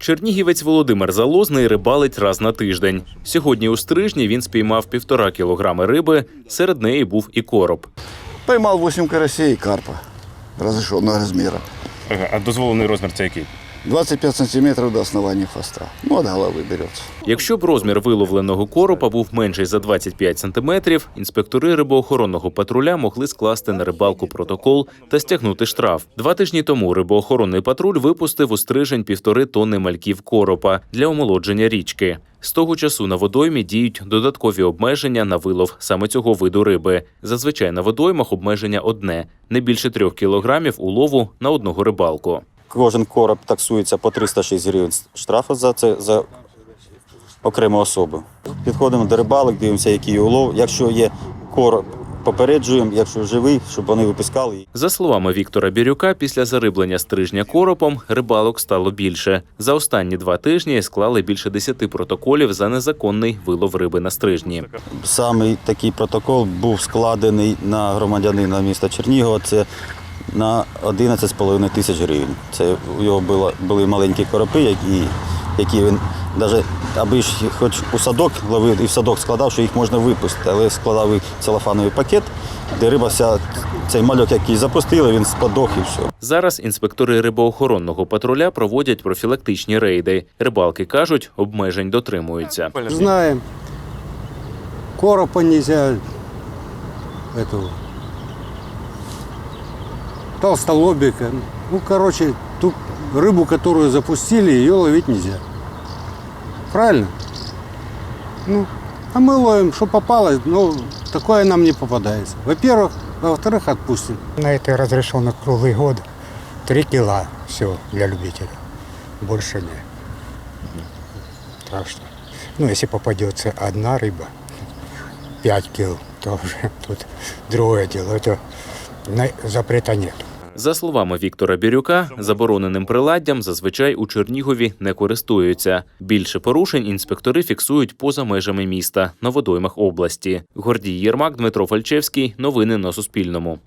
Чернігівець Володимир Залозний рибалить раз на тиждень. Сьогодні у стрижні він спіймав півтора кілограми риби. Серед неї був і короб. Поймав 8 карасей і карпа разрешенного розміра. А дозволений розмір це який? 25 сантиметров до основания хвоста. Ну, от головы берется. Якщо б розмір виловленого коропа був менший за 25 сантиметрів, інспектори рибоохоронного патруля могли скласти на рибалку протокол та стягнути штраф. Два тижні тому рибоохоронний патруль випустив у стрижень півтори тонни мальків коропа для омолодження річки. З того часу на водоймі діють додаткові обмеження на вилов саме цього виду риби. Зазвичай на водоймах обмеження одне не більше трьох кілограмів улову на одного рибалку. Кожен короб таксується по 306 гривень штрафу за це за окрему особу. Підходимо до рибалок, дивимося, який улов. Якщо є короб, попереджуємо, якщо живий, щоб вони випускали. За словами Віктора Бірюка, після зариблення стрижня коропом рибалок стало більше. За останні два тижні склали більше десяти протоколів за незаконний вилов риби на стрижні. Саме такий протокол був складений на громадянина міста Чернігова. Це на 11,5 тисяч гривень. Це у його було, були маленькі коропи, які, які він навіть аби ж хоч у садок ловив і в садок складав, що їх можна випустити, але складав і целофановий пакет, де риба вся, цей мальок, який запустили, він спадох і все. Зараз інспектори рибоохоронного патруля проводять профілактичні рейди. Рибалки кажуть, обмежень дотримуються. Знаем. Коропа нельзя. Эту. Толстолобика. Ну, короче, ту рыбу, которую запустили, ее ловить нельзя. Правильно? Ну, а мы ловим, что попалось, но такое нам не попадается. Во-первых, во-вторых, отпустим. На это разрешено круглый год. Три кила все для любителя. Больше нет. Так что, ну, если попадется одна рыба, 5 кил, то уже тут другое дело. Это запрета нет. За словами Віктора Бірюка, забороненим приладдям зазвичай у Чернігові не користуються. Більше порушень інспектори фіксують поза межами міста на водоймах області. Гордій Єрмак, Дмитро Фальчевський. Новини на Суспільному.